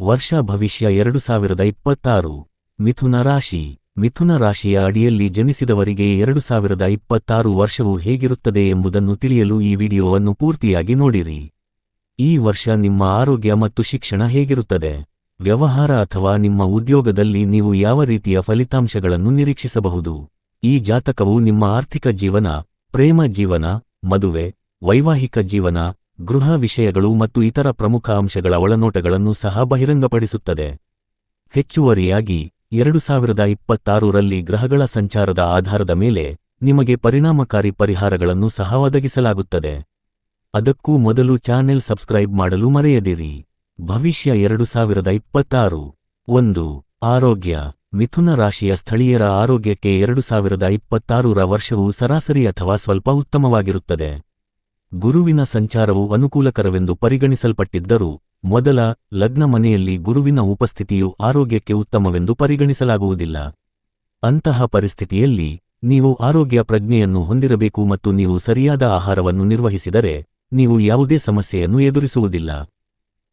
ವರ್ಷ ಭವಿಷ್ಯ ಎರಡು ಸಾವಿರದ ಇಪ್ಪತ್ತಾರು. ಮಿಥುನ ರಾಶಿ. ಮಿಥುನ ರಾಶಿಯ ಅಡಿಯಲ್ಲಿ ಜನಿಸಿದವರಿಗೆ ಎರಡು ಸಾವಿರದ ಇಪ್ಪತ್ತಾರು ವರ್ಷವು ಹೇಗಿರುತ್ತದೆ ಎಂಬುದನ್ನು ತಿಳಿಯಲು ಈ ವಿಡಿಯೋವನ್ನು ಪೂರ್ತಿಯಾಗಿ ನೋಡಿರಿ. ಈ ವರ್ಷ ನಿಮ್ಮ ಆರೋಗ್ಯ ಮತ್ತು ಶಿಕ್ಷಣ ಹೇಗಿರುತ್ತದೆ? ವ್ಯವಹಾರ ಅಥವಾ ನಿಮ್ಮ ಉದ್ಯೋಗದಲ್ಲಿ ನೀವು ಯಾವ ರೀತಿಯ ಫಲಿತಾಂಶಗಳನ್ನು ನಿರೀಕ್ಷಿಸಬಹುದು? ಈ ಜಾತಕವು ನಿಮ್ಮ ಆರ್ಥಿಕ ಜೀವನ, ಪ್ರೇಮ ಜೀವನ, ಮದುವೆ, ವೈವಾಹಿಕ ಜೀವನ ಗೃಹ ವಿಷಯಗಳು ಮತ್ತು ಇತರ ಪ್ರಮುಖ ಅಂಶಗಳ ಒಳನೋಟಗಳನ್ನು ಸಹ ಬಹಿರಂಗಪಡಿಸುತ್ತದೆ. ಹೆಚ್ಚುವರಿಯಾಗಿ, ಎರಡು ಸಾವಿರದ ಇಪ್ಪತ್ತಾರರಲ್ಲಿ ಗ್ರಹಗಳ ಸಂಚಾರದ ಆಧಾರದ ಮೇಲೆ ನಿಮಗೆ ಪರಿಣಾಮಕಾರಿ ಪರಿಹಾರಗಳನ್ನು ಸಹ ಒದಗಿಸಲಾಗುತ್ತದೆ. ಅದಕ್ಕೂ ಮೊದಲು ಚಾನೆಲ್ ಸಬ್ಸ್ಕ್ರೈಬ್ ಮಾಡಲು ಮರೆಯದಿರಿ. ಭವಿಷ್ಯ ಎರಡು ಸಾವಿರದ ಇಪ್ಪತ್ತಾರು. ಒಂದು, ಆರೋಗ್ಯ. ಮಿಥುನ ರಾಶಿಯ ಸ್ಥಳೀಯರ ಆರೋಗ್ಯಕ್ಕೆ ಎರಡು ಸಾವಿರದ ಇಪ್ಪತ್ತಾರರ ವರ್ಷವು ಸರಾಸರಿ ಅಥವಾ ಸ್ವಲ್ಪ ಉತ್ತಮವಾಗಿರುತ್ತದೆ. ಗುರುವಿನ ಸಂಚಾರವು ಅನುಕೂಲಕರವೆಂದು ಪರಿಗಣಿಸಲ್ಪಟ್ಟಿದ್ದರೂ, ಮೊದಲ ಲಗ್ನ ಮನೆಯಲ್ಲಿ ಗುರುವಿನ ಉಪಸ್ಥಿತಿಯು ಆರೋಗ್ಯಕ್ಕೆ ಉತ್ತಮವೆಂದು ಪರಿಗಣಿಸಲಾಗುವುದಿಲ್ಲ. ಅಂತಹ ಪರಿಸ್ಥಿತಿಯಲ್ಲಿ, ನೀವು ಆರೋಗ್ಯ ಪ್ರಜ್ಞೆಯನ್ನು ಹೊಂದಿರಬೇಕು ಮತ್ತು ನೀವು ಸರಿಯಾದ ಆಹಾರವನ್ನು ನಿರ್ವಹಿಸಿದರೆ, ನೀವು ಯಾವುದೇ ಸಮಸ್ಯೆಯನ್ನು ಎದುರಿಸುವುದಿಲ್ಲ.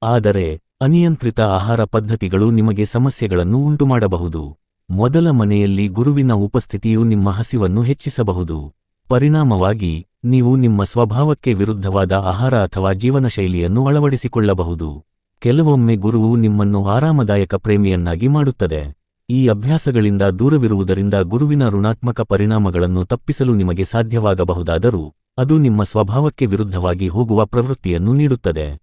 ಆದರೆ, ಅನಿಯಂತ್ರಿತ ಆಹಾರ ಪದ್ಧತಿಗಳು ನಿಮಗೆ ಸಮಸ್ಯೆಗಳನ್ನು ಉಂಟುಮಾಡಬಹುದು. ಮೊದಲ ಮನೆಯಲ್ಲಿ ಗುರುವಿನ ಉಪಸ್ಥಿತಿಯು ನಿಮ್ಮ ಹಸಿವನ್ನು ಹೆಚ್ಚಿಸಬಹುದು. ಪರಿಣಾಮವಾಗಿ ನೀವು ನಿಮ್ಮ ಸ್ವಭಾವಕ್ಕೆ ವಿರುದ್ಧವಾದ ಆಹಾರ ಅಥವಾ ಜೀವನಶೈಲಿಯನ್ನು ಅಳವಡಿಸಿಕೊಳ್ಳಬಹುದು. ಕೆಲವೊಮ್ಮೆ ಗುರುವು ನಿಮ್ಮನ್ನು ಆರಾಮದಾಯಕ ಪ್ರೇಮಿಯನ್ನಾಗಿ ಮಾಡುತ್ತದೆ. ಈ ಅಭ್ಯಾಸಗಳಿಂದ ದೂರವಿರುವುದರಿಂದ ಗುರುವಿನ ಋಣಾತ್ಮಕ ಪರಿಣಾಮಗಳನ್ನು ತಪ್ಪಿಸಲು ನಿಮಗೆ ಸಾಧ್ಯವಾಗಬಹುದಾದರೂ, ಅದು ನಿಮ್ಮ ಸ್ವಭಾವಕ್ಕೆ ವಿರುದ್ಧವಾಗಿ ಹೋಗುವ ಪ್ರವೃತ್ತಿಯನ್ನು ನೀಡುತ್ತದೆ.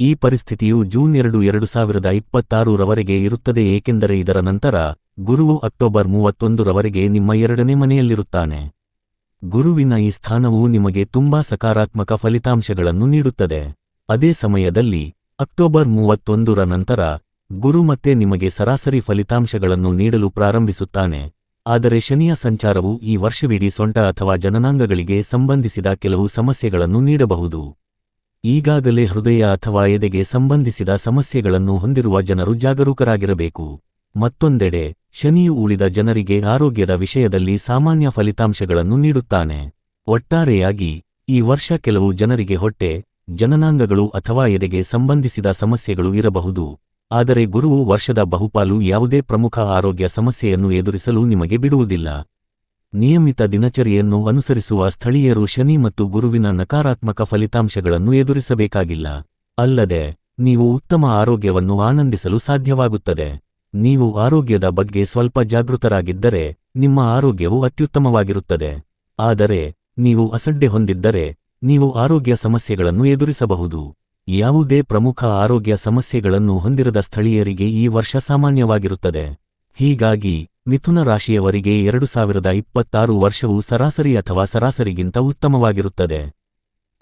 ಈ ಪರಿಸ್ಥಿತಿಯು ಜೂನ್ ಎರಡು ಎರಡು ಸಾವಿರದ ಇಪ್ಪತ್ತಾರರವರೆಗೆ ಇರುತ್ತದೆ, ಏಕೆಂದರೆ ಇದರ ನಂತರ ಗುರುವು ಅಕ್ಟೋಬರ್ ಮೂವತ್ತೊಂದರವರೆಗೆ ನಿಮ್ಮ ಎರಡನೇ ಮನೆಯಲ್ಲಿರುತ್ತಾನೆ. ಗುರುವಿನ ಈ ಸ್ಥಾನವು ನಿಮಗೆ ತುಂಬಾ ಸಕಾರಾತ್ಮಕ ಫಲಿತಾಂಶಗಳನ್ನು ನೀಡುತ್ತದೆ. ಅದೇ ಸಮಯದಲ್ಲಿ, ಅಕ್ಟೋಬರ್ ಮೂವತ್ತೊಂದರ ನಂತರ, ಗುರು ಮತ್ತೆ ನಿಮಗೆ ಸರಾಸರಿ ಫಲಿತಾಂಶಗಳನ್ನು ನೀಡಲು ಪ್ರಾರಂಭಿಸುತ್ತಾನೆ. ಆದರೆ ಶನಿಯ ಸಂಚಾರವು ಈ ವರ್ಷವಿಡೀ ಸೊಂಟ ಅಥವಾ ಜನನಾಂಗಗಳಿಗೆ ಸಂಬಂಧಿಸಿದ ಕೆಲವು ಸಮಸ್ಯೆಗಳನ್ನು ನೀಡಬಹುದು. ಈಗಾಗಲೇ ಹೃದಯ ಅಥವಾ ಎದೆಗೆ ಸಂಬಂಧಿಸಿದ ಸಮಸ್ಯೆಗಳನ್ನು ಹೊಂದಿರುವ ಜನರು ಜಾಗರೂಕರಾಗಿರಬೇಕು. ಮತ್ತೊಂದೆಡೆ, ಶನಿಯು ಉಳಿದ ಜನರಿಗೆ ಆರೋಗ್ಯದ ವಿಷಯದಲ್ಲಿ ಸಾಮಾನ್ಯ ಫಲಿತಾಂಶಗಳನ್ನು ನೀಡುತ್ತಾನೆ. ಒಟ್ಟಾರೆಯಾಗಿ, ಈ ವರ್ಷ ಕೆಲವು ಜನರಿಗೆ ಹೊಟ್ಟೆ, ಜನನಾಂಗಗಳು ಅಥವಾ ಎದೆಗೆ ಸಂಬಂಧಿಸಿದ ಸಮಸ್ಯೆಗಳು ಇರಬಹುದು. ಆದರೆ ಗುರುವು ವರ್ಷದ ಬಹುಪಾಲು ಯಾವುದೇ ಪ್ರಮುಖ ಆರೋಗ್ಯ ಸಮಸ್ಯೆಯನ್ನು ಎದುರಿಸಲು ನಿಮಗೆ ಬಿಡುವುದಿಲ್ಲ. ನಿಯಮಿತ ದಿನಚರಿಯನ್ನು ಅನುಸರಿಸುವ ಸ್ಥಳೀಯರು ಶನಿ ಮತ್ತು ಗುರುವಿನ ನಕಾರಾತ್ಮಕ ಫಲಿತಾಂಶಗಳನ್ನು ಎದುರಿಸಬೇಕಾಗಿಲ್ಲ. ಅಲ್ಲದೆ, ನೀವು ಉತ್ತಮ ಆರೋಗ್ಯವನ್ನು ಆನಂದಿಸಲು ಸಾಧ್ಯವಾಗುತ್ತದೆ. ನೀವು ಆರೋಗ್ಯದ ಬಗ್ಗೆ ಸ್ವಲ್ಪ ಜಾಗೃತರಾಗಿದ್ದರೆ ನಿಮ್ಮ ಆರೋಗ್ಯವು ಅತ್ಯುತ್ತಮವಾಗಿರುತ್ತದೆ. ಆದರೆ, ನೀವು ಅಸಡ್ಡೆ ಹೊಂದಿದ್ದರೆ ನೀವು ಆರೋಗ್ಯ ಸಮಸ್ಯೆಗಳನ್ನು ಎದುರಿಸಬಹುದು. ಯಾವುದೇ ಪ್ರಮುಖ ಆರೋಗ್ಯ ಸಮಸ್ಯೆಗಳನ್ನು ಹೊಂದಿರದ ಸ್ಥಳೀಯರಿಗೆ ಈ ವರ್ಷ ಸಾಮಾನ್ಯವಾಗಿರುತ್ತದೆ. ಹೀಗಾಗಿ, ಮಿಥುನ ರಾಶಿಯವರಿಗೆ ಎರಡು ಸಾವಿರದ ಇಪ್ಪತ್ತಾರು ವರ್ಷವು ಸರಾಸರಿ ಅಥವಾ ಸರಾಸರಿಗಿಂತ ಉತ್ತಮವಾಗಿರುತ್ತದೆ.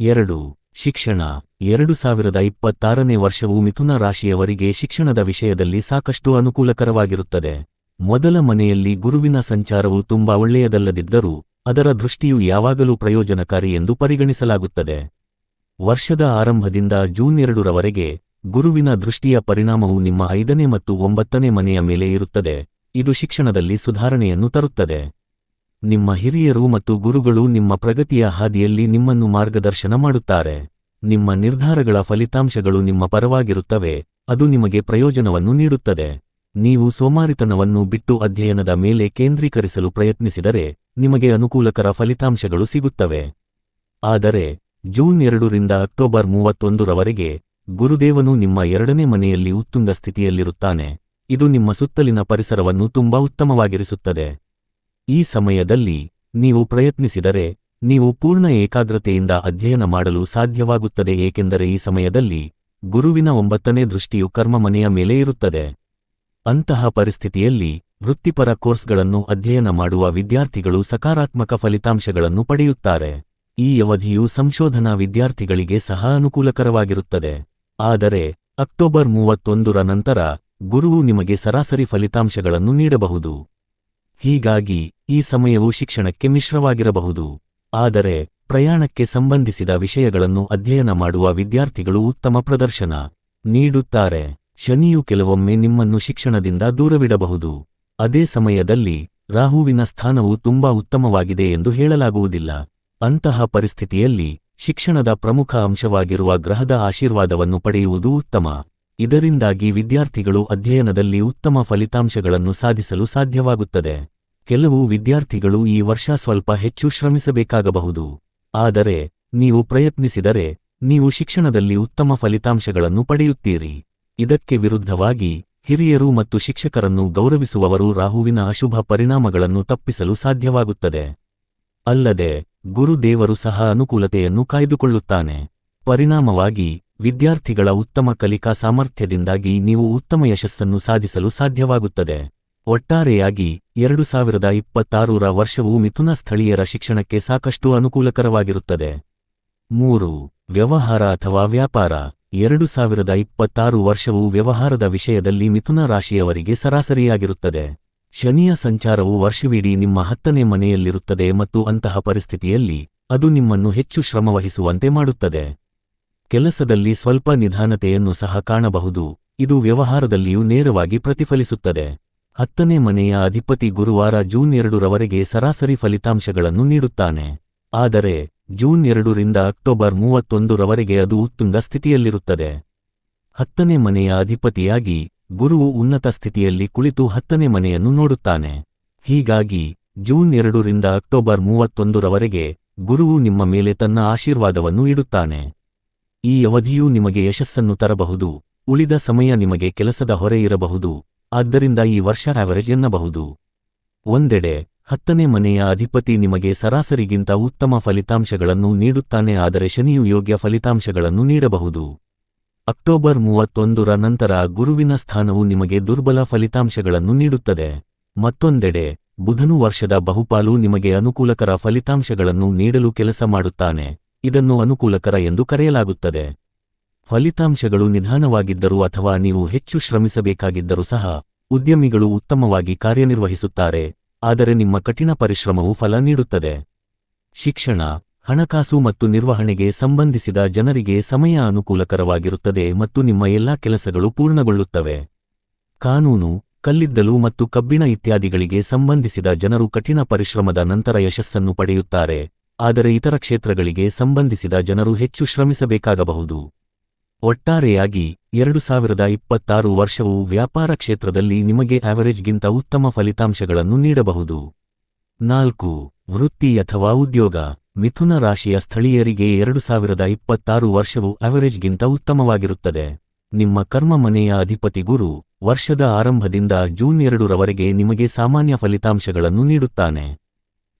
ಎರಡು, ಶಿಕ್ಷಣ. ಎರಡು ಸಾವಿರದ ಇಪ್ಪತ್ತಾರನೇ ವರ್ಷವು ಮಿಥುನ ರಾಶಿಯವರಿಗೆ ಶಿಕ್ಷಣದ ವಿಷಯದಲ್ಲಿ ಸಾಕಷ್ಟು ಅನುಕೂಲಕರವಾಗಿರುತ್ತದೆ. ಮೊದಲ ಮನೆಯಲ್ಲಿ ಗುರುವಿನ ಸಂಚಾರವು ತುಂಬಾ ಒಳ್ಳೆಯದಲ್ಲದಿದ್ದರೂ, ಅದರ ದೃಷ್ಟಿಯು ಯಾವಾಗಲೂ ಪ್ರಯೋಜನಕಾರಿ ಎಂದು ಪರಿಗಣಿಸಲಾಗುತ್ತದೆ. ವರ್ಷದ ಆರಂಭದಿಂದ ಜೂನ್ ಎರಡರವರೆಗೆ ಗುರುವಿನ ದೃಷ್ಟಿಯ ಪರಿಣಾಮವು ನಿಮ್ಮ ಐದನೇ ಮತ್ತು ಒಂಬತ್ತನೇ ಮನೆಯ ಮೇಲೆ ಇರುತ್ತದೆ. ಇದು ಶಿಕ್ಷಣದಲ್ಲಿ ಸುಧಾರಣೆಯನ್ನು ತರುತ್ತದೆ. ನಿಮ್ಮ ಹಿರಿಯರು ಮತ್ತು ಗುರುಗಳು ನಿಮ್ಮ ಪ್ರಗತಿಯ ಹಾದಿಯಲ್ಲಿ ನಿಮ್ಮನ್ನು ಮಾರ್ಗದರ್ಶನ ಮಾಡುತ್ತಾರೆ. ನಿಮ್ಮ ನಿರ್ಧಾರಗಳ ಫಲಿತಾಂಶಗಳು ನಿಮ್ಮ ಪರವಾಗಿರುತ್ತವೆ, ಅದು ನಿಮಗೆ ಪ್ರಯೋಜನವನ್ನು ನೀಡುತ್ತದೆ. ನೀವು ಸೋಮಾರಿತನವನ್ನು ಬಿಟ್ಟು ಅಧ್ಯಯನದ ಮೇಲೆ ಕೇಂದ್ರೀಕರಿಸಲು ಪ್ರಯತ್ನಿಸಿದರೆ, ನಿಮಗೆ ಅನುಕೂಲಕರ ಫಲಿತಾಂಶಗಳು ಸಿಗುತ್ತವೆ. ಆದರೆ, ಜೂನ್ ಎರಡರಿಂದ ಅಕ್ಟೋಬರ್ ಮೂವತ್ತೊಂದರವರೆಗೆ, ಗುರುದೇವನು ನಿಮ್ಮ ಎರಡನೇ ಮನೆಯಲ್ಲಿ ಉತ್ತುಂಗ ಸ್ಥಿತಿಯಲ್ಲಿರುತ್ತಾನೆ. ಇದು ನಿಮ್ಮ ಸುತ್ತಲಿನ ಪರಿಸರವನ್ನು ತುಂಬಾ ಉತ್ತಮವಾಗಿರಿಸುತ್ತದೆ. ಈ ಸಮಯದಲ್ಲಿ, ನೀವು ಪ್ರಯತ್ನಿಸಿದರೆ ನೀವು ಪೂರ್ಣ ಏಕಾಗ್ರತೆಯಿಂದ ಅಧ್ಯಯನ ಮಾಡಲು ಸಾಧ್ಯವಾಗುತ್ತದೆ ಏಕೆಂದರೆ ಈ ಸಮಯದಲ್ಲಿ ಗುರುವಿನ ಒಂಬತ್ತನೇ ದೃಷ್ಟಿಯು ಕರ್ಮ ಮನೆಯ ಮೇಲೆ ಇರುತ್ತದೆ. ಅಂತಹ ಪರಿಸ್ಥಿತಿಯಲ್ಲಿ ವೃತ್ತಿಪರ ಕೋರ್ಸ್ಗಳನ್ನು ಅಧ್ಯಯನ ಮಾಡುವ ವಿದ್ಯಾರ್ಥಿಗಳು ಸಕಾರಾತ್ಮಕ ಫಲಿತಾಂಶಗಳನ್ನು ಪಡೆಯುತ್ತಾರೆ. ಈ ಅವಧಿಯು ಸಂಶೋಧನಾ ವಿದ್ಯಾರ್ಥಿಗಳಿಗೆ ಸಹ ಅನುಕೂಲಕರವಾಗಿರುತ್ತದೆ. ಆದರೆ, ಅಕ್ಟೋಬರ್ ಮೂವತ್ತೊಂದರ ನಂತರ ಗುರುವು ನಿಮಗೆ ಸರಾಸರಿ ಫಲಿತಾಂಶಗಳನ್ನು ನೀಡಬಹುದು. ಹೀಗಾಗಿ, ಈ ಸಮಯವು ಶಿಕ್ಷಣಕ್ಕೆ ಮಿಶ್ರವಾಗಿರಬಹುದು. ಆದರೆ ಪ್ರಯಾಣಕ್ಕೆ ಸಂಬಂಧಿಸಿದ ವಿಷಯಗಳನ್ನು ಅಧ್ಯಯನ ಮಾಡುವ ವಿದ್ಯಾರ್ಥಿಗಳು ಉತ್ತಮ ಪ್ರದರ್ಶನ ನೀಡುತ್ತಾರೆ. ಶನಿಯು ಕೆಲವೊಮ್ಮೆ ನಿಮ್ಮನ್ನು ಶಿಕ್ಷಣದಿಂದ ದೂರವಿಡಬಹುದು. ಅದೇ ಸಮಯದಲ್ಲಿ ರಾಹುವಿನ ಸ್ಥಾನವು ತುಂಬಾ ಉತ್ತಮವಾಗಿದೆ ಎಂದು ಹೇಳಲಾಗುವುದಿಲ್ಲ. ಅಂತಹ ಪರಿಸ್ಥಿತಿಯಲ್ಲಿ ಶಿಕ್ಷಣದ ಪ್ರಮುಖ ಅಂಶವಾಗಿರುವ ಗ್ರಹದ ಆಶೀರ್ವಾದವನ್ನು ಪಡೆಯುವುದು ಉತ್ತಮ. ಇದರಿಂದಾಗಿ ವಿದ್ಯಾರ್ಥಿಗಳು ಅಧ್ಯಯನದಲ್ಲಿ ಉತ್ತಮ ಫಲಿತಾಂಶಗಳನ್ನು ಸಾಧಿಸಲು ಸಾಧ್ಯವಾಗುತ್ತದೆ. ಕೆಲವು ವಿದ್ಯಾರ್ಥಿಗಳು ಈ ವರ್ಷ ಸ್ವಲ್ಪ ಹೆಚ್ಚು ಶ್ರಮಿಸಬೇಕಾಗಬಹುದು. ಆದರೆ, ನೀವು ಪ್ರಯತ್ನಿಸಿದರೆ, ನೀವು ಶಿಕ್ಷಣದಲ್ಲಿ ಉತ್ತಮ ಫಲಿತಾಂಶಗಳನ್ನು ಪಡೆಯುತ್ತೀರಿ. ಇದಕ್ಕೆ ವಿರುದ್ಧವಾಗಿ, ಹಿರಿಯರು ಮತ್ತು ಶಿಕ್ಷಕರನ್ನು ಗೌರವಿಸುವವರು ರಾಹುವಿನ ಅಶುಭ ಪರಿಣಾಮಗಳನ್ನು ತಪ್ಪಿಸಲು ಸಾಧ್ಯವಾಗುತ್ತದೆ. ಅಲ್ಲದೆ, ಗುರುದೇವರು ಸಹ ಅನುಕೂಲತೆಯನ್ನು ಕಾಯ್ದುಕೊಳ್ಳುತ್ತಾನೆ. ಪರಿಣಾಮವಾಗಿ, ವಿದ್ಯಾರ್ಥಿಗಳ ಉತ್ತಮ ಕಲಿಕಾ ಸಾಮರ್ಥ್ಯದಿಂದಾಗಿ ನೀವು ಉತ್ತಮ ಯಶಸ್ಸನ್ನು ಸಾಧಿಸಲು ಸಾಧ್ಯವಾಗುತ್ತದೆ. ಒಟ್ಟಾರೆಯಾಗಿ ಎರಡು ಸಾವಿರದ ಇಪ್ಪತ್ತಾರೂರ ವರ್ಷವು ಮಿಥುನ ಸ್ಥಳೀಯರ ಶಿಕ್ಷಣಕ್ಕೆ ಸಾಕಷ್ಟು ಅನುಕೂಲಕರವಾಗಿರುತ್ತದೆ. ಮೂರು, ವ್ಯವಹಾರ ಅಥವಾ ವ್ಯಾಪಾರ. ಎರಡು ಸಾವಿರದ ಇಪ್ಪತ್ತಾರು ವರ್ಷವು ವ್ಯವಹಾರದ ವಿಷಯದಲ್ಲಿ ಮಿಥುನ ರಾಶಿಯವರಿಗೆ ಸರಾಸರಿಯಾಗಿರುತ್ತದೆ. ಶನಿಯ ಸಂಚಾರವು ವರ್ಷವಿಡೀ ನಿಮ್ಮ ಹತ್ತನೇ ಮನೆಯಲ್ಲಿರುತ್ತದೆ ಮತ್ತು ಅಂತಹ ಪರಿಸ್ಥಿತಿಯಲ್ಲಿ ಅದು ನಿಮ್ಮನ್ನು ಹೆಚ್ಚು ಶ್ರಮವಹಿಸುವಂತೆ ಮಾಡುತ್ತದೆ. ಕೆಲಸದಲ್ಲಿ ಸ್ವಲ್ಪ ನಿಧಾನತೆಯನ್ನು ಸಹ ಕಾಣಬಹುದು. ಇದು ವ್ಯವಹಾರದಲ್ಲಿಯೂ ನೇರವಾಗಿ ಪ್ರತಿಫಲಿಸುತ್ತದೆ. ಹತ್ತನೇ ಮನೆಯ ಅಧಿಪತಿ ಗುರುವಾರ ಜೂನ್ ಎರಡರವರೆಗೆ ಸರಾಸರಿ ಫಲಿತಾಂಶಗಳನ್ನು ನೀಡುತ್ತಾನೆ. ಆದರೆ, ಜೂನ್ ಎರಡರಿಂದ ಅಕ್ಟೋಬರ್ ಮೂವತ್ತೊಂದರವರೆಗೆ ಅದು ಉತ್ತುಂಗ ಸ್ಥಿತಿಯಲ್ಲಿರುತ್ತದೆ. ಹತ್ತನೇ ಮನೆಯ ಅಧಿಪತಿಯಾಗಿ ಗುರುವು ಉನ್ನತ ಸ್ಥಿತಿಯಲ್ಲಿ ಕುಳಿತು ಹತ್ತನೇ ಮನೆಯನ್ನು ನೋಡುತ್ತಾನೆ. ಹೀಗಾಗಿ, ಜೂನ್ ಎರಡರಿಂದ ಅಕ್ಟೋಬರ್ ಮೂವತ್ತೊಂದರವರೆಗೆ ಗುರುವು ನಿಮ್ಮ ಮೇಲೆ ತನ್ನ ಆಶೀರ್ವಾದವನ್ನು ಇಡುತ್ತಾನೆ. ಈ ಅವಧಿಯೂ ನಿಮಗೆ ಯಶಸ್ಸನ್ನು ತರಬಹುದು, ಉಳಿದ ಸಮಯ ನಿಮಗೆ ಕೆಲಸದ ಹೊರೆ ಇರಬಹುದು. ಆದ್ದರಿಂದ ಈ ವರ್ಷ ಆವರೇಜ್ ಎನ್ನಬಹುದು. ಒಂದೆಡೆ, ಹತ್ತನೇ ಮನೆಯ ಅಧಿಪತಿ ನಿಮಗೆ ಸರಾಸರಿಗಿಂತ ಉತ್ತಮ ಫಲಿತಾಂಶಗಳನ್ನು ನೀಡುತ್ತಾನೆ ಆದರೆ ಶನಿಯು ಯೋಗ್ಯ ಫಲಿತಾಂಶಗಳನ್ನು ನೀಡಬಹುದು. ಅಕ್ಟೋಬರ್ ಮೂವತ್ತೊಂದರ ನಂತರ ಗುರುವಿನ ಸ್ಥಾನವು ನಿಮಗೆ ದುರ್ಬಲ ಫಲಿತಾಂಶಗಳನ್ನು ನೀಡುತ್ತದೆ. ಮತ್ತೊಂದೆಡೆ, ಬುಧನು ವರ್ಷದ ಬಹುಪಾಲು ನಿಮಗೆ ಅನುಕೂಲಕರ ಫಲಿತಾಂಶಗಳನ್ನು ನೀಡಲು ಕೆಲಸ ಮಾಡುತ್ತಾನೆ. ಇದನ್ನು ಅನುಕೂಲಕರ ಎಂದು ಕರೆಯಲಾಗುತ್ತದೆ. ಫಲಿತಾಂಶಗಳು ನಿಧಾನವಾಗಿದ್ದರೂ ಅಥವಾ ನೀವು ಹೆಚ್ಚು ಶ್ರಮಿಸಬೇಕಾಗಿದ್ದರೂ ಸಹ, ಉದ್ಯಮಿಗಳು ಉತ್ತಮವಾಗಿ ಕಾರ್ಯನಿರ್ವಹಿಸುತ್ತಾರೆ, ಆದರೆ ನಿಮ್ಮ ಕಠಿಣ ಪರಿಶ್ರಮವು ಫಲ ನೀಡುತ್ತದೆ. ಶಿಕ್ಷಣ, ಹಣಕಾಸು ಮತ್ತು ನಿರ್ವಹಣೆಗೆ ಸಂಬಂಧಿಸಿದ ಜನರಿಗೆ ಸಮಯ ಅನುಕೂಲಕರವಾಗಿರುತ್ತದೆ ಮತ್ತು ನಿಮ್ಮ ಎಲ್ಲಾ ಕೆಲಸಗಳು ಪೂರ್ಣಗೊಳ್ಳುತ್ತವೆ. ಕಾನೂನು, ಕಲ್ಲಿದ್ದಲು ಮತ್ತು ಕಬ್ಬಿಣ ಇತ್ಯಾದಿಗಳಿಗೆ ಸಂಬಂಧಿಸಿದ ಜನರು ಕಠಿಣ ಪರಿಶ್ರಮದ ನಂತರ ಯಶಸ್ಸನ್ನು ಪಡೆಯುತ್ತಾರೆ, ಆದರೆ ಇತರ ಕ್ಷೇತ್ರಗಳಿಗೆ ಸಂಬಂಧಿಸಿದ ಜನರು ಹೆಚ್ಚು ಶ್ರಮಿಸಬೇಕಾಗಬಹುದು. ಒಟ್ಟಾರೆಯಾಗಿ ಎರಡು ಸಾವಿರದ ಇಪ್ಪತ್ತಾರು ವರ್ಷವು ವ್ಯಾಪಾರ ಕ್ಷೇತ್ರದಲ್ಲಿ ನಿಮಗೆ ಆವರೇಜ್ಗಿಂತ ಉತ್ತಮ ಫಲಿತಾಂಶಗಳನ್ನು ನೀಡಬಹುದು. ನಾಲ್ಕು, ವೃತ್ತಿ ಅಥವಾ ಉದ್ಯೋಗ. ಮಿಥುನ ರಾಶಿಯ ಸ್ಥಳೀಯರಿಗೆ ಎರಡು ಸಾವಿರದ ಇಪ್ಪತ್ತಾರು ವರ್ಷವು ಆವರೇಜ್ಗಿಂತ ಉತ್ತಮವಾಗಿರುತ್ತದೆ. ನಿಮ್ಮ ಕರ್ಮ ಮನೆಯ ಅಧಿಪತಿ ಗುರು ವರ್ಷದ ಆರಂಭದಿಂದ ಜೂನ್ ಎರಡರವರೆಗೆ ನಿಮಗೆ ಸಾಮಾನ್ಯ ಫಲಿತಾಂಶಗಳನ್ನು ನೀಡುತ್ತಾನೆ.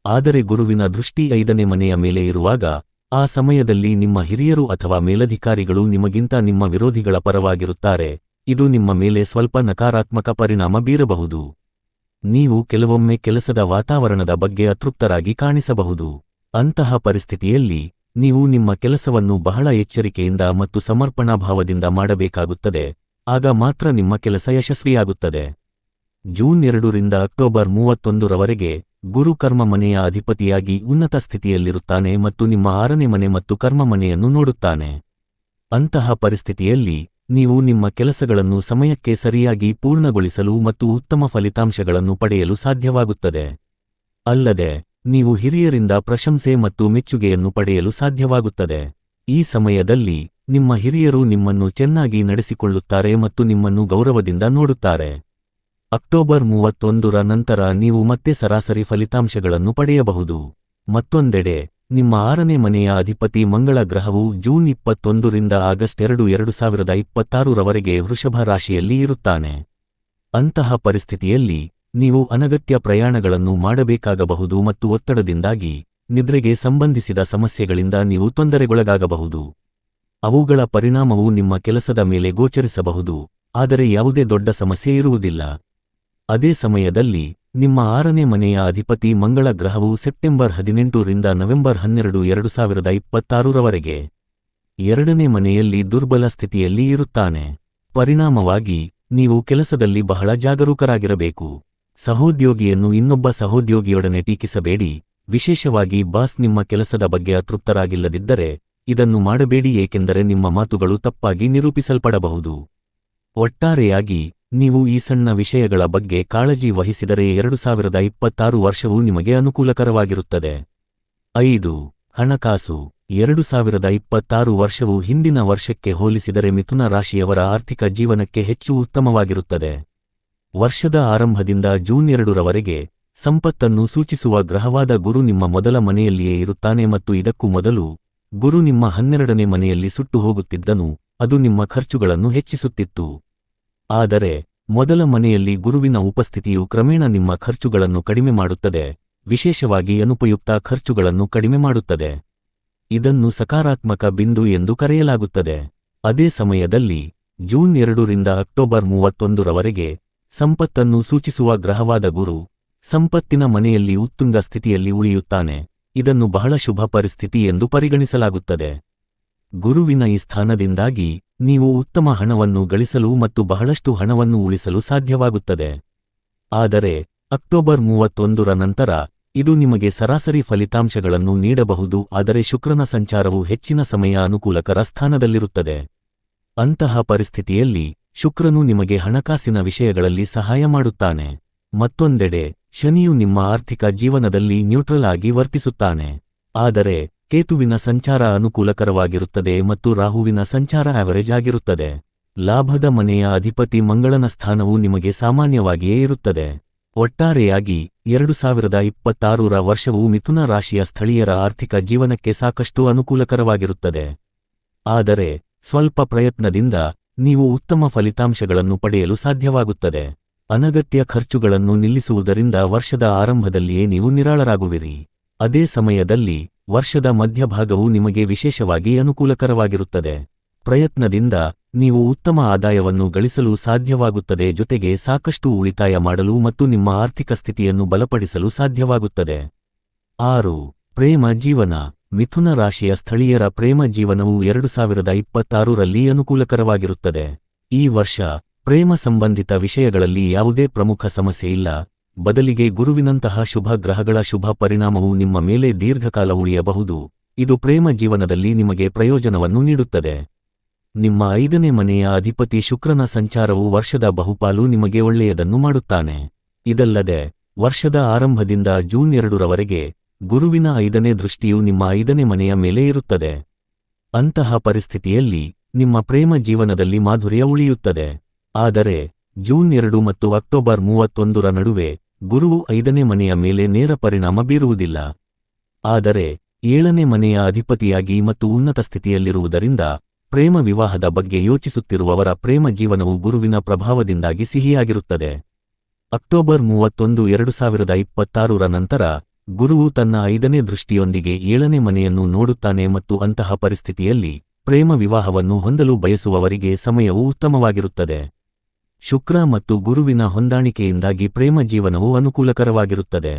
ಆದರೆ ಗುರುವಿನ ದೃಷ್ಟಿ ಐದನೇ ಮನೆಯ ಮೇಲೆ ಇರುವಾಗ ಆ ಸಮಯದಲ್ಲಿ ನಿಮ್ಮ ಹಿರಿಯರು ಅಥವಾ ಮೇಲಧಿಕಾರಿಗಳು ನಿಮಗಿಂತ ನಿಮ್ಮ ವಿರೋಧಿಗಳ ಪರವಾಗಿರುತ್ತಾರೆ, ಇದು ನಿಮ್ಮ ಮೇಲೆ ಸ್ವಲ್ಪ ನಕಾರಾತ್ಮಕ ಪರಿಣಾಮ ಬೀರಬಹುದು. ನೀವು ಕೆಲವೊಮ್ಮೆ ಕೆಲಸದ ವಾತಾವರಣದ ಬಗ್ಗೆ ಅತೃಪ್ತರಾಗಿ ಕಾಣಿಸಬಹುದು. ಅಂತಹ ಪರಿಸ್ಥಿತಿಯಲ್ಲಿ, ನೀವು ನಿಮ್ಮ ಕೆಲಸವನ್ನು ಬಹಳ ಎಚ್ಚರಿಕೆಯಿಂದ ಮತ್ತು ಸಮರ್ಪಣಾಭಾವದಿಂದ ಮಾಡಬೇಕಾಗುತ್ತದೆ, ಆಗ ಮಾತ್ರ ನಿಮ್ಮ ಕೆಲಸ ಯಶಸ್ವಿಯಾಗುತ್ತದೆ. ಜೂನ್ ಎರಡರಿಂದ ಅಕ್ಟೋಬರ್ ಮೂವತ್ತೊಂದರವರೆಗೆ ಗುರು ಕರ್ಮ ಮನೆಯ ಅಧಿಪತಿಯಾಗಿ ಉನ್ನತ ಸ್ಥಿತಿಯಲ್ಲಿರುತ್ತಾನೆ ಮತ್ತು ನಿಮ್ಮ ಆರನೇ ಮನೆ ಮತ್ತು ಕರ್ಮ ಮನೆಯನ್ನು ನೋಡುತ್ತಾನೆ. ಅಂತಹ ಪರಿಸ್ಥಿತಿಯಲ್ಲಿ ನೀವು ನಿಮ್ಮ ಕೆಲಸಗಳನ್ನು ಸಮಯಕ್ಕೆ ಸರಿಯಾಗಿ ಪೂರ್ಣಗೊಳಿಸಲು ಮತ್ತು ಉತ್ತಮ ಫಲಿತಾಂಶಗಳನ್ನು ಪಡೆಯಲು ಸಾಧ್ಯವಾಗುತ್ತದೆ. ಅಲ್ಲದೆ, ನೀವು ಹಿರಿಯರಿಂದ ಪ್ರಶಂಸೆ ಮತ್ತು ಮೆಚ್ಚುಗೆಯನ್ನು ಪಡೆಯಲು ಸಾಧ್ಯವಾಗುತ್ತದೆ. ಈ ಸಮಯದಲ್ಲಿ ನಿಮ್ಮ ಹಿರಿಯರು ನಿಮ್ಮನ್ನು ಚೆನ್ನಾಗಿ ನಡೆಸಿಕೊಳ್ಳುತ್ತಾರೆ ಮತ್ತು ನಿಮ್ಮನ್ನು ಗೌರವದಿಂದ ನೋಡುತ್ತಾರೆ. ಅಕ್ಟೋಬರ್ ಮೂವತ್ತೊಂದರ ನಂತರ ನೀವು ಮತ್ತೆ ಸರಾಸರಿ ಫಲಿತಾಂಶಗಳನ್ನು ಪಡೆಯಬಹುದು. ಮತ್ತೊಂದೆಡೆ, ನಿಮ್ಮ ಆರನೇ ಮನೆಯ ಅಧಿಪತಿ ಮಂಗಳ ಗ್ರಹವು ಜೂನ್ ಇಪ್ಪತ್ತೊಂದರಿಂದ ಆಗಸ್ಟ್ ಎರಡು ಎರಡು ಸಾವಿರದ ಇಪ್ಪತ್ತಾರರವರೆಗೆ ವೃಷಭ ರಾಶಿಯಲ್ಲಿ ಇರುತ್ತಾನೆ. ಅಂತಹ ಪರಿಸ್ಥಿತಿಯಲ್ಲಿ, ನೀವು ಅನಗತ್ಯ ಪ್ರಯಾಣಗಳನ್ನು ಮಾಡಬೇಕಾಗಬಹುದು ಮತ್ತು ಒತ್ತಡದಿಂದಾಗಿ, ನಿದ್ರೆಗೆ ಸಂಬಂಧಿಸಿದ ಸಮಸ್ಯೆಗಳಿಂದ ನೀವು ತೊಂದರೆಗೊಳಗಾಗಬಹುದು. ಅವುಗಳ ಪರಿಣಾಮವು ನಿಮ್ಮ ಕೆಲಸದ ಮೇಲೆ ಗೋಚರಿಸಬಹುದು, ಆದರೆ ಯಾವುದೇ ದೊಡ್ಡ ಸಮಸ್ಯೆ ಇರುವುದಿಲ್ಲ. ಅದೇ ಸಮಯದಲ್ಲಿ ನಿಮ್ಮ ಆರನೇ ಮನೆಯ ಅಧಿಪತಿ ಮಂಗಳ ಗ್ರಹವು ಸೆಪ್ಟೆಂಬರ್ ಹದಿನೆಂಟರಿಂದ ನವೆಂಬರ್ ಹನ್ನೆರಡು ಎರಡು ಸಾವಿರದ ಇಪ್ಪತ್ತಾರರವರೆಗೆ ಎರಡನೇ ಮನೆಯಲ್ಲಿ ದುರ್ಬಲ ಸ್ಥಿತಿಯಲ್ಲಿ ಇರುತ್ತಾನೆ. ಪರಿಣಾಮವಾಗಿ, ನೀವು ಕೆಲಸದಲ್ಲಿ ಬಹಳ ಜಾಗರೂಕರಾಗಿರಬೇಕು. ಸಹೋದ್ಯೋಗಿಯನ್ನು ಇನ್ನೊಬ್ಬ ಸಹೋದ್ಯೋಗಿಯೊಡನೆ ಟೀಕಿಸಬೇಡಿ. ವಿಶೇಷವಾಗಿ ಬಾಸ್ ನಿಮ್ಮ ಕೆಲಸದ ಬಗ್ಗೆ ಅತೃಪ್ತರಾಗಿಲ್ಲದಿದ್ದರೆ, ಇದನ್ನು ಮಾಡಬೇಡಿ ಏಕೆಂದರೆ ನಿಮ್ಮ ಮಾತುಗಳು ತಪ್ಪಾಗಿ ನಿರೂಪಿಸಲ್ಪಡಬಹುದು. ಒಟ್ಟಾರೆಯಾಗಿ ನೀವು ಈ ಸಣ್ಣ ವಿಷಯಗಳ ಬಗ್ಗೆ ಕಾಳಜಿ ವಹಿಸಿದರೆ ಎರಡು ಸಾವಿರದ ಇಪ್ಪತ್ತಾರು ವರ್ಷವು ನಿಮಗೆ ಅನುಕೂಲಕರವಾಗಿರುತ್ತದೆ. ಐದು, ಹಣಕಾಸು. ಎರಡು ಸಾವಿರದ ಇಪ್ಪತ್ತಾರು ವರ್ಷವು ಹಿಂದಿನ ವರ್ಷಕ್ಕೆ ಹೋಲಿಸಿದರೆ ಮಿಥುನ ರಾಶಿಯವರ ಆರ್ಥಿಕ ಜೀವನಕ್ಕೆ ಹೆಚ್ಚು ಉತ್ತಮವಾಗಿರುತ್ತದೆ. ವರ್ಷದ ಆರಂಭದಿಂದ ಜೂನ್ ಎರಡರವರೆಗೆ ಸಂಪತ್ತನ್ನು ಸೂಚಿಸುವ ಗ್ರಹವಾದ ಗುರು ನಿಮ್ಮ ಮೊದಲ ಮನೆಯಲ್ಲಿಯೇ ಇರುತ್ತಾನೆ ಮತ್ತು ಇದಕ್ಕೂ ಮೊದಲು ಗುರು ನಿಮ್ಮ ಹನ್ನೆರಡನೇ ಮನೆಯಲ್ಲಿ ಸುಟ್ಟು ಹೋಗುತ್ತಿದ್ದನು, ಅದು ನಿಮ್ಮ ಖರ್ಚುಗಳನ್ನು ಹೆಚ್ಚಿಸುತ್ತಿತ್ತು. ಆದರೆ ಮೊದಲ ಮನೆಯಲ್ಲಿ ಗುರುವಿನ ಉಪಸ್ಥಿತಿಯು ಕ್ರಮೇಣ ನಿಮ್ಮ ಖರ್ಚುಗಳನ್ನು ಕಡಿಮೆ ಮಾಡುತ್ತದೆ, ವಿಶೇಷವಾಗಿ ಅನುಪಯುಕ್ತ ಖರ್ಚುಗಳನ್ನು ಕಡಿಮೆ ಮಾಡುತ್ತದೆ. ಇದನ್ನು ಸಕಾರಾತ್ಮಕ ಬಿಂದು ಎಂದು ಕರೆಯಲಾಗುತ್ತದೆ. ಅದೇ ಸಮಯದಲ್ಲಿ ಜೂನ್ ಎರಡರಿಂದ ಅಕ್ಟೋಬರ್ ಮೂವತ್ತೊಂದರವರೆಗೆ ಸಂಪತ್ತನ್ನು ಸೂಚಿಸುವ ಗ್ರಹವಾದ ಗುರು ಸಂಪತ್ತಿನ ಮನೆಯಲ್ಲಿ ಉತ್ತುಂಗ ಸ್ಥಿತಿಯಲ್ಲಿ ಉಳಿಯುತ್ತಾನೆ. ಇದನ್ನು ಬಹಳ ಶುಭ ಪರಿಸ್ಥಿತಿ ಎಂದು ಪರಿಗಣಿಸಲಾಗುತ್ತದೆ. ಗುರುವಿನ ಈ ಸ್ಥಾನದಿಂದಾಗಿ ನೀವು ಉತ್ತಮ ಹಣವನ್ನು ಗಳಿಸಲು ಮತ್ತು ಬಹಳಷ್ಟು ಹಣವನ್ನು ಉಳಿಸಲು ಸಾಧ್ಯವಾಗುತ್ತದೆ. ಆದರೆ, ಅಕ್ಟೋಬರ್ ಮೂವತ್ತೊಂದರ ನಂತರ, ಇದು ನಿಮಗೆ ಸರಾಸರಿ ಫಲಿತಾಂಶಗಳನ್ನು ನೀಡಬಹುದು, ಆದರೆ ಶುಕ್ರನ ಸಂಚಾರವು ಹೆಚ್ಚಿನ ಸಮಯ ಅನುಕೂಲಕರ ಸ್ಥಾನದಲ್ಲಿರುತ್ತದೆ. ಅಂತಹ ಪರಿಸ್ಥಿತಿಯಲ್ಲಿ, ಶುಕ್ರನು ನಿಮಗೆ ಹಣಕಾಸಿನ ವಿಷಯಗಳಲ್ಲಿ ಸಹಾಯ ಮಾಡುತ್ತಾನೆ. ಮತ್ತೊಂದೆಡೆ, ಶನಿಯು ನಿಮ್ಮ ಆರ್ಥಿಕ ಜೀವನದಲ್ಲಿ ನ್ಯೂಟ್ರಲ್ ಆಗಿ ವರ್ತಿಸುತ್ತಾನೆ. ಆದರೆ ಕೇತುವಿನ ಸಂಚಾರ ಅನುಕೂಲಕರವಾಗಿರುತ್ತದೆ ಮತ್ತು ರಾಹುವಿನ ಸಂಚಾರ ಆವರೇಜ್ ಆಗಿರುತ್ತದೆ. ಲಾಭದ ಮನೆಯ ಅಧಿಪತಿ ಮಂಗಳನ ಸ್ಥಾನವು ನಿಮಗೆ ಸಾಮಾನ್ಯವಾಗಿಯೇ ಇರುತ್ತದೆ. ಒಟ್ಟಾರೆಯಾಗಿ ಎರಡು ಸಾವಿರದ ಇಪ್ಪತ್ತಾರರ ವರ್ಷವು ಮಿಥುನ ರಾಶಿಯ ಸ್ಥಳೀಯರ ಆರ್ಥಿಕ ಜೀವನಕ್ಕೆ ಸಾಕಷ್ಟು ಅನುಕೂಲಕರವಾಗಿರುತ್ತದೆ. ಆದರೆ, ಸ್ವಲ್ಪ ಪ್ರಯತ್ನದಿಂದ ನೀವು ಉತ್ತಮ ಫಲಿತಾಂಶಗಳನ್ನು ಪಡೆಯಲು ಸಾಧ್ಯವಾಗುತ್ತದೆ. ಅನಗತ್ಯ ಖರ್ಚುಗಳನ್ನು ನಿಲ್ಲಿಸುವುದರಿಂದ ವರ್ಷದ ಆರಂಭದಲ್ಲಿಯೇ ನೀವು ನಿರಾಳರಾಗುವಿರಿ. ಅದೇ ಸಮಯದಲ್ಲಿ ವರ್ಷದ ಮಧ್ಯಭಾಗವು ನಿಮಗೆ ವಿಶೇಷವಾಗಿ ಅನುಕೂಲಕರವಾಗಿರುತ್ತದೆ. ಪ್ರಯತ್ನದಿಂದ ನೀವು ಉತ್ತಮ ಆದಾಯವನ್ನು ಗಳಿಸಲು ಸಾಧ್ಯವಾಗುತ್ತದೆ ಜೊತೆಗೆ ಸಾಕಷ್ಟು ಉಳಿತಾಯ ಮಾಡಲು ಮತ್ತು ನಿಮ್ಮ ಆರ್ಥಿಕ ಸ್ಥಿತಿಯನ್ನು ಬಲಪಡಿಸಲು ಸಾಧ್ಯವಾಗುತ್ತದೆ. ಆರು, ಪ್ರೇಮ ಜೀವನ. ಮಿಥುನ ರಾಶಿಯ ಸ್ಥಳೀಯರ ಪ್ರೇಮ ಜೀವನವು ಎರಡು ಸಾವಿರದ ಇಪ್ಪತ್ತಾರರಲ್ಲಿ ಅನುಕೂಲಕರವಾಗಿರುತ್ತದೆ. ಈ ವರ್ಷ ಪ್ರೇಮ ಸಂಬಂಧಿತ ವಿಷಯಗಳಲ್ಲಿ ಯಾವುದೇ ಪ್ರಮುಖ ಸಮಸ್ಯೆ ಇಲ್ಲ. ಬದಲಿಗೆ ಗುರುವಿನಂತಹ ಶುಭ ಗ್ರಹಗಳ ಶುಭ ಪರಿಣಾಮವು ನಿಮ್ಮ ಮೇಲೆ ದೀರ್ಘಕಾಲ ಉಳಿಯಬಹುದು. ಇದು ಪ್ರೇಮ ಜೀವನದಲ್ಲಿ ನಿಮಗೆ ಪ್ರಯೋಜನವನ್ನು ನೀಡುತ್ತದೆ. ನಿಮ್ಮ ಐದನೇ ಮನೆಯ ಅಧಿಪತಿ ಶುಕ್ರನ ಸಂಚಾರವು ವರ್ಷದ ಬಹುಪಾಲು ನಿಮಗೆ ಒಳ್ಳೆಯದನ್ನು ಮಾಡುತ್ತಾನೆ. ಇದಲ್ಲದೆ, ವರ್ಷದ ಆರಂಭದಿಂದ ಜೂನ್ ಎರಡರವರೆಗೆ ಗುರುವಿನ ಐದನೇ ದೃಷ್ಟಿಯು ನಿಮ್ಮ ಐದನೇ ಮನೆಯ ಮೇಲೆ ಇರುತ್ತದೆ. ಅಂತಹ ಪರಿಸ್ಥಿತಿಯಲ್ಲಿ ನಿಮ್ಮ ಪ್ರೇಮ ಜೀವನದಲ್ಲಿ ಮಾಧುರ್ಯ ಉಳಿಯುತ್ತದೆ. ಆದರೆ, ಜೂನ್ ಎರಡು ಮತ್ತು ಅಕ್ಟೋಬರ್ ಮೂವತ್ತೊಂದರ ನಡುವೆ ಗುರುವು ಐದನೇ ಮನೆಯ ಮೇಲೆ ನೇರ ಪರಿಣಾಮ ಬೀರುವುದಿಲ್ಲ. ಆದರೆ ಏಳನೇ ಮನೆಯ ಅಧಿಪತಿಯಾಗಿ ಮತ್ತು ಉನ್ನತ ಸ್ಥಿತಿಯಲ್ಲಿರುವುದರಿಂದ ಪ್ರೇಮ ವಿವಾಹದ ಬಗ್ಗೆ ಯೋಚಿಸುತ್ತಿರುವವರ ಪ್ರೇಮ ಜೀವನವು ಗುರುವಿನ ಪ್ರಭಾವದಿಂದಾಗಿ ಸಿಹಿಯಾಗಿರುತ್ತದೆ. ಅಕ್ಟೋಬರ್ ಮೂವತ್ತೊಂದು, ಎರಡು ಸಾವಿರದ ಇಪ್ಪತ್ತಾರರ ನಂತರ ಗುರುವು ತನ್ನ ಐದನೇ ದೃಷ್ಟಿಯೊಂದಿಗೆ ಏಳನೇ ಮನೆಯನ್ನು ನೋಡುತ್ತಾನೆ ಮತ್ತು ಅಂತಹ ಪರಿಸ್ಥಿತಿಯಲ್ಲಿ ಪ್ರೇಮ ವಿವಾಹವನ್ನು ಹೊಂದಲು ಬಯಸುವವರಿಗೆ ಸಮಯವು ಉತ್ತಮವಾಗಿರುತ್ತದೆ. ಶುಕ್ರ ಮತ್ತು ಗುರುವಿನ ಹೊಂದಾಣಿಕೆಯಿಂದಾಗಿ ಪ್ರೇಮ ಜೀವನವು ಅನುಕೂಲಕರವಾಗಿರುತ್ತದೆ.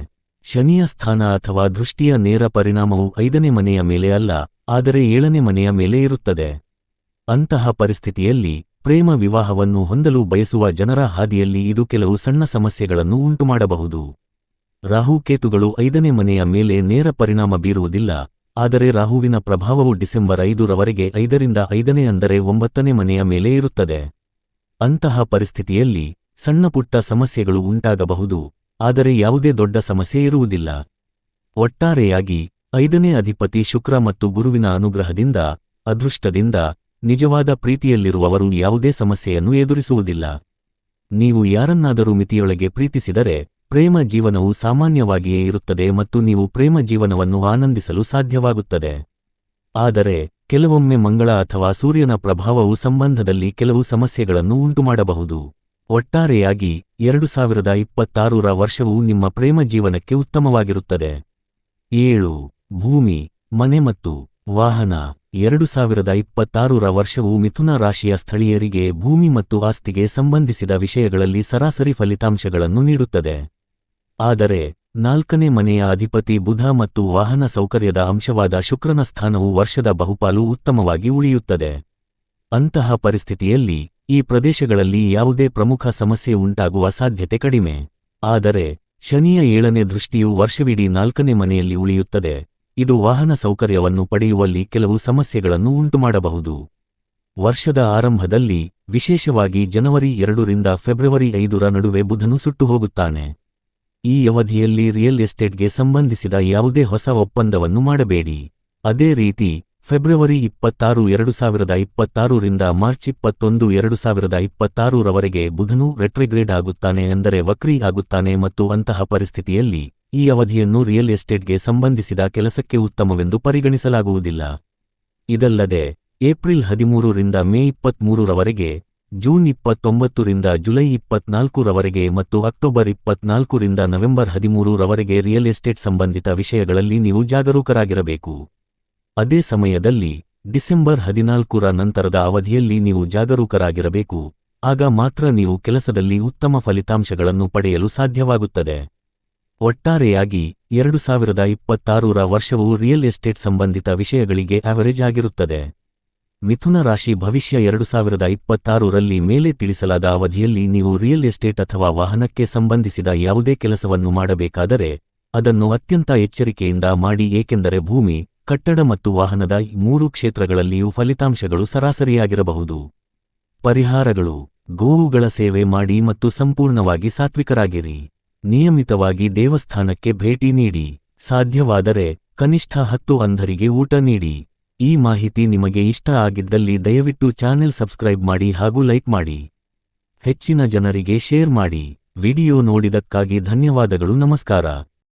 ಶನಿಯ ಸ್ಥಾನ ಅಥವಾ ದೃಷ್ಟಿಯ ನೇರ ಪರಿಣಾಮವು ಐದನೇ ಮನೆಯ ಮೇಲೆ ಅಲ್ಲ, ಆದರೆ ಏಳನೇ ಮನೆಯ ಮೇಲೆ ಇರುತ್ತದೆ. ಅಂತಹ ಪರಿಸ್ಥಿತಿಯಲ್ಲಿ ಪ್ರೇಮ ವಿವಾಹವನ್ನು ಹೊಂದಲು ಬಯಸುವ ಜನರ ಹಾದಿಯಲ್ಲಿ ಇದು ಕೆಲವು ಸಣ್ಣ ಸಮಸ್ಯೆಗಳನ್ನು ಉಂಟುಮಾಡಬಹುದು. ರಾಹುಕೇತುಗಳು ಐದನೇ ಮನೆಯ ಮೇಲೆ ನೇರ ಪರಿಣಾಮ ಬೀರುವುದಿಲ್ಲ, ಆದರೆ ರಾಹುವಿನ ಪ್ರಭಾವವು ಡಿಸೆಂಬರ್ ಐದರವರೆಗೆ ಐದರಿಂದ ಐದನೇ ಅಂದರೆ ಒಂಬತ್ತನೇ ಮನೆಯ ಮೇಲೆ ಇರುತ್ತದೆ. ಅಂತಹ ಪರಿಸ್ಥಿತಿಯಲ್ಲಿ ಸಣ್ಣಪುಟ್ಟ ಸಮಸ್ಯೆಗಳು ಉಂಟಾಗಬಹುದು, ಆದರೆ ಯಾವುದೇ ದೊಡ್ಡ ಸಮಸ್ಯೆ ಇರುವುದಿಲ್ಲ. ಒಟ್ಟಾರೆಯಾಗಿ, ಐದನೇ ಅಧಿಪತಿ ಶುಕ್ರ ಮತ್ತು ಗುರುವಿನ ಅನುಗ್ರಹದಿಂದ, ಅದೃಷ್ಟದಿಂದ, ನಿಜವಾದ ಪ್ರೀತಿಯಲ್ಲಿರುವವರು ಯಾವುದೇ ಸಮಸ್ಯೆಯನ್ನು ಎದುರಿಸುವುದಿಲ್ಲ. ನೀವು ಯಾರನ್ನಾದರೂ ಮಿತಿಯೊಳಗೆ ಪ್ರೀತಿಸಿದರೆ, ಪ್ರೇಮ ಜೀವನವು ಸಾಮಾನ್ಯವಾಗಿಯೇ ಇರುತ್ತದೆ ಮತ್ತು ನೀವು ಪ್ರೇಮ ಜೀವನವನ್ನು ಆನಂದಿಸಲು ಸಾಧ್ಯವಾಗುತ್ತದೆ. ಆದರೆ ಕೆಲವೊಮ್ಮೆ ಮಂಗಳ ಅಥವಾ ಸೂರ್ಯನ ಪ್ರಭಾವವು ಸಂಬಂಧದಲ್ಲಿ ಕೆಲವು ಸಮಸ್ಯೆಗಳನ್ನು ಉಂಟುಮಾಡಬಹುದು. ಒಟ್ಟಾರೆಯಾಗಿ, ಎರಡು ಸಾವಿರದ ಇಪ್ಪತ್ತಾರರ ವರ್ಷವು ನಿಮ್ಮ ಪ್ರೇಮ ಜೀವನಕ್ಕೆ ಉತ್ತಮವಾಗಿರುತ್ತದೆ. ಏಳು, ಭೂಮಿ, ಮನೆ ಮತ್ತು ವಾಹನ. ಎರಡು ಸಾವಿರದ ಇಪ್ಪತ್ತಾರರ ವರ್ಷವು ಮಿಥುನ ರಾಶಿಯ ಸ್ಥಳೀಯರಿಗೆ ಭೂಮಿ ಮತ್ತು ಆಸ್ತಿಗೆ ಸಂಬಂಧಿಸಿದ ವಿಷಯಗಳಲ್ಲಿ ಸರಾಸರಿ ಫಲಿತಾಂಶಗಳನ್ನು ನೀಡುತ್ತದೆ. ಆದರೆ ನಾಲ್ಕನೇ ಮನೆಯ ಅಧಿಪತಿ ಬುಧ ಮತ್ತು ವಾಹನ ಸೌಕರ್ಯದ ಅಂಶವಾದ ಶುಕ್ರನ ಸ್ಥಾನವು ವರ್ಷದ ಬಹುಪಾಲು ಉತ್ತಮವಾಗಿ ಉಳಿಯುತ್ತದೆ. ಅಂತಹ ಪರಿಸ್ಥಿತಿಯಲ್ಲಿ ಈ ಪ್ರದೇಶಗಳಲ್ಲಿ ಯಾವುದೇ ಪ್ರಮುಖ ಸಮಸ್ಯೆ ಉಂಟಾಗುವ ಸಾಧ್ಯತೆ ಕಡಿಮೆ. ಆದರೆ ಶನಿಯ ಏಳನೇ ದೃಷ್ಟಿಯು ವರ್ಷವಿಡೀ ನಾಲ್ಕನೇ ಮನೆಯಲ್ಲಿ ಉಳಿಯುತ್ತದೆ. ಇದು ವಾಹನ ಸೌಕರ್ಯವನ್ನು ಪಡೆಯುವಲ್ಲಿ ಕೆಲವು ಸಮಸ್ಯೆಗಳನ್ನು ಉಂಟುಮಾಡಬಹುದು. ವರ್ಷದ ಆರಂಭದಲ್ಲಿ, ವಿಶೇಷವಾಗಿ ಜನವರಿ ಎರಡರಿಂದ ಫೆಬ್ರವರಿ ಐದರ ನಡುವೆ ಬುಧನು ಸುಟ್ಟು ಹೋಗುತ್ತಾನೆ. ಈ ಅವಧಿಯಲ್ಲಿ ರಿಯಲ್ ಎಸ್ಟೇಟ್ಗೆ ಸಂಬಂಧಿಸಿದ ಯಾವುದೇ ಹೊಸ ಒಪ್ಪಂದವನ್ನು ಮಾಡಬೇಡಿ. ಅದೇ ರೀತಿ, ಫೆಬ್ರವರಿ ಇಪ್ಪತ್ತಾರು, ಎರಡು ಸಾವಿರದ ಇಪ್ಪತ್ತಾರರಿಂದ ಮಾರ್ಚ್ ಇಪ್ಪತ್ತೊಂದು, ಎರಡು ಸಾವಿರದ ಇಪ್ಪತ್ತಾರು ರವರೆಗೆ ಬುಧನು ರೆಟ್ರಿಗ್ರೇಡ್ ಆಗುತ್ತಾನೆ ಅಂದರೆ ವಕ್ರಿ ಆಗುತ್ತಾನೆ ಮತ್ತು ಅಂತಹ ಪರಿಸ್ಥಿತಿಯಲ್ಲಿ ಈ ಅವಧಿಯನ್ನು ರಿಯಲ್ ಎಸ್ಟೇಟ್ಗೆ ಸಂಬಂಧಿಸಿದ ಕೆಲಸಕ್ಕೆ ಉತ್ತಮವೆಂದು ಪರಿಗಣಿಸಲಾಗುವುದಿಲ್ಲ. ಇದಲ್ಲದೆ, ಏಪ್ರಿಲ್ ಹದಿಮೂರರಿಂದ ಮೇ ಇಪ್ಪತ್ಮೂರರವರೆಗೆ ಜೂನ್ ಇಪ್ಪತ್ತೊಂಬತ್ತರಿಂದ ಜುಲೈ ಇಪ್ಪತ್ನಾಲ್ಕರವರೆಗೆ ಮತ್ತು ಅಕ್ಟೋಬರ್ ಇಪ್ಪತ್ನಾಲ್ಕರಿಂದ ನವೆಂಬರ್ ಹದಿಮೂರರವರೆಗೆ ರಿಯಲ್ ಎಸ್ಟೇಟ್ ಸಂಬಂಧಿತ ವಿಷಯಗಳಲ್ಲಿ ನೀವು ಜಾಗರೂಕರಾಗಿರಬೇಕು. ಅದೇ ಸಮಯದಲ್ಲಿ, ಡಿಸೆಂಬರ್ ಹದಿನಾಲ್ಕರ ನಂತರದ ಅವಧಿಯಲ್ಲಿ ನೀವು ಜಾಗರೂಕರಾಗಿರಬೇಕು. ಆಗ ಮಾತ್ರ ನೀವು ಕೆಲಸದಲ್ಲಿ ಉತ್ತಮ ಫಲಿತಾಂಶಗಳನ್ನು ಪಡೆಯಲು ಸಾಧ್ಯವಾಗುತ್ತದೆ. ಒಟ್ಟಾರೆಯಾಗಿ, ಎರಡು ಸಾವಿರದ ಇಪ್ಪತ್ತಾರರ ವರ್ಷವು ರಿಯಲ್ ಎಸ್ಟೇಟ್ ಸಂಬಂಧಿತ ವಿಷಯಗಳಿಗೆ ಆವರೇಜ್ ಆಗಿರುತ್ತದೆ. ಮಿಥುನ ರಾಶಿ ಭವಿಷ್ಯ ಎರಡು ಸಾವಿರದ ಇಪ್ಪತ್ತಾರರಲ್ಲಿ ಮೇಲೆ ತಿಳಿಸಲಾದ ಅವಧಿಯಲ್ಲಿ ನೀವು ರಿಯಲ್ ಎಸ್ಟೇಟ್ ಅಥವಾ ವಾಹನಕ್ಕೆ ಸಂಬಂಧಿಸಿದ ಯಾವುದೇ ಕೆಲಸವನ್ನು ಮಾಡಬೇಕಾದರೆ ಅದನ್ನು ಅತ್ಯಂತ ಎಚ್ಚರಿಕೆಯಿಂದ ಮಾಡಿ ಏಕೆಂದರೆ ಭೂಮಿ, ಕಟ್ಟಡ ಮತ್ತು ವಾಹನದ ಮೂರು ಕ್ಷೇತ್ರಗಳಲ್ಲಿಯೂ ಫಲಿತಾಂಶಗಳು ಸರಾಸರಿಯಾಗಿರಬಹುದು. ಪರಿಹಾರಗಳು, ಗೋವುಗಳ ಸೇವೆ ಮಾಡಿ ಮತ್ತು ಸಂಪೂರ್ಣವಾಗಿ ಸಾತ್ವಿಕರಾಗಿರಿ. ನಿಯಮಿತವಾಗಿ ದೇವಸ್ಥಾನಕ್ಕೆ ಭೇಟಿ ನೀಡಿ. ಸಾಧ್ಯವಾದರೆ ಕನಿಷ್ಠ ಹತ್ತು ಅಂಧರಿಗೆ ಊಟ ನೀಡಿ. ಈ ಮಾಹಿತಿ ನಿಮಗೆ ಇಷ್ಟ ಆಗಿದ್ದಲ್ಲಿ ದಯವಿಟ್ಟು ಚಾನೆಲ್ ಸಬ್ಸ್ಕ್ರೈಬ್ ಮಾಡಿ ಹಾಗೂ ಲೈಕ್ ಮಾಡಿ. ಹೆಚ್ಚಿನ ಜನರಿಗೆ ಶೇರ್ ಮಾಡಿ. ವಿಡಿಯೋ ನೋಡಿದಕ್ಕಾಗಿ ಧನ್ಯವಾದಗಳು, ನಮಸ್ಕಾರ.